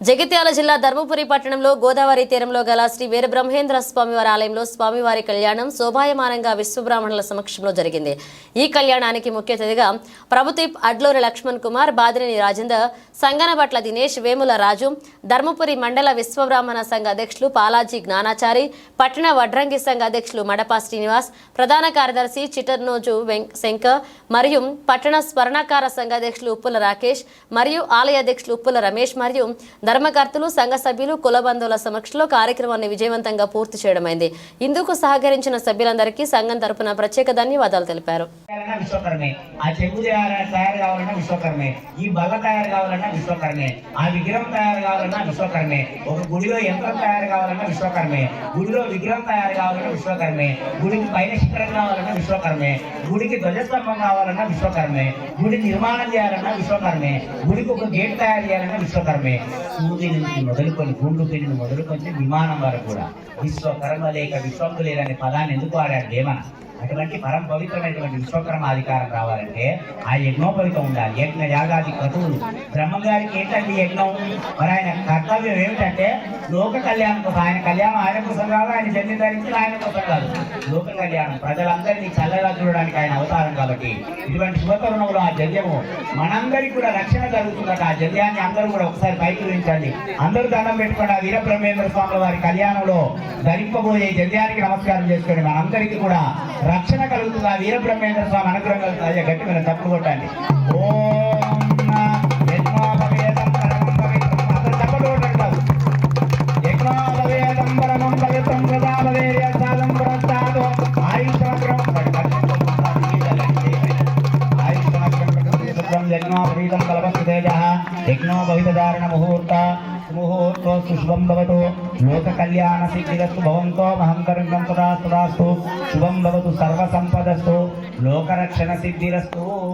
జగిత్యాల జిల్లా ధర్మపురి పట్టణంలో గోదావరి తీరంలో గల శ్రీ వీరబ్రహ్మేంద్ర స్వామివారి ఆలయంలో స్వామివారి కళ్యాణం శోభాయమానంగా విశ్వబ్రాహ్మణుల సమక్షంలో జరిగింది. ఈ కళ్యాణానికి ముఖ్య అతిథిగా ప్రభుదీప్ అడ్లూరి లక్ష్మణ్ కుమార్ బాదినేని రాజేందర్ సంగనబట్ల దినేష్ వేముల రాజు ధర్మపురి మండల విశ్వబ్రాహ్మణ సంఘ అధ్యక్షులు పాలాజీ జ్ఞానాచారి పట్టణ వడ్రంగి సంఘ అధ్యక్షులు మడపా శ్రీనివాస్ ప్రధాన కార్యదర్శి చిటర్నోజు శంకర్ మరియు పట్టణ స్వర్ణకార సంఘ అధ్యక్షులు ఉప్పుల రాకేష్ మరియు ఆలయ అధ్యక్షులు ఉప్పుల రమేష్ మరియు ధర్మకర్తలు సంఘ సభ్యులు కులబంధువుల సమక్షంలో కార్యక్రమాన్ని విజయవంతంగా పూర్తి చేయడమైంది. ఇందుకు సహకరించిన సభ్యులందరికీ సంఘం తరపున ప్రత్యేక ధన్యవాదాలు తెలిపారు. కావాలన్నా విశ్వకర్మే. ఆ చెంగు తయారు కావాలన్నా విశ్వకర్మే. ఈ బల్ల తయారు కావాలన్నా విశ్వకర్మే. ఆ విగ్రహం తయారు కావాలన్నా విశ్వకర్మే. ఒక గుడిలో యంత్రం తయారు కావాలన్నా విశ్వకర్మే. గుడిలో విగ్రహం తయారు కావాలన్నా విశ్వకర్మే. గుడికి పైన శిఖరం కావాలన్నా విశ్వకర్మే. గుడికి ధ్వజస్తంభం కావాలన్నా విశ్వకర్మే. గుడి నిర్మాణం చేయాలన్నా విశ్వకర్మే. గుడికి ఒక గేట్ తయారు చేయాలన్నా విశ్వకర్మే. సూర్యుడి నుంచి మొదలుకొని గుండు పెళ్ళి మొదలుకొని విమానం వరకు కూడా. విశ్వకర్మ లేక విశ్వంకు లేదనే పదాన్ని ఎందుకు ఆడాడు దేవన అటువంటి పరం పవిత్రమైనటువంటి విశ్వకర్మ అధికారం రావాలంటే ఆ యజ్ఞోపవితం ఉండాలి. యజ్ఞ యాగాది క్రతువులు బ్రహ్మగారికి ఏంటంటే యజ్ఞం? మరి ఆయన కర్తవ్యం ఏమిటంటే లోక కళ్యాణం కోసం ఆయన కళ్యాణం ఆయన కోసం కాదు ఆయన జన్మ ధరించి ఆయన కోసం కాదు. లోక కళ్యాణం. ప్రజలందరినీ చల్లగా చూడడానికి ఆయన అవతారం కాబట్టి ఇటువంటి శుభతరుణంలో ఆ జన్యము. మనందరికీ కూడా రక్షణ జరుగుతుందట. ఆ జన్యాన్ని అందరూ కూడా ఒకసారి పైకి ఊహించండి అందరూ దండం పెట్టుకోండి. ఆ వీరబ్రహ్మేంద్ర స్వాముల వారి కళ్యాణంలో ధరింపబోయే జన్యానికి నమస్కారం చేసుకొని మనందరికీ కూడా రక్షణ కలుగుతుంది? ఆ వీరబ్రహ్మేంద్ర స్వామి అనుగ్రహం కలుగుతుంది? అయ్యా గట్టి మీద తప్పు కొట్టండి. ఓం యజ్ఞోపవేదం పరమం ముహూర్త అందరూ శుభం భవతు లోక కళ్యాణ సిద్ధిరస్తు భవంతో మహంకరం తదాస్తు శుభం భవతు సర్వ సంపదస్తు లోకరక్షణ సిద్ధిరస్తు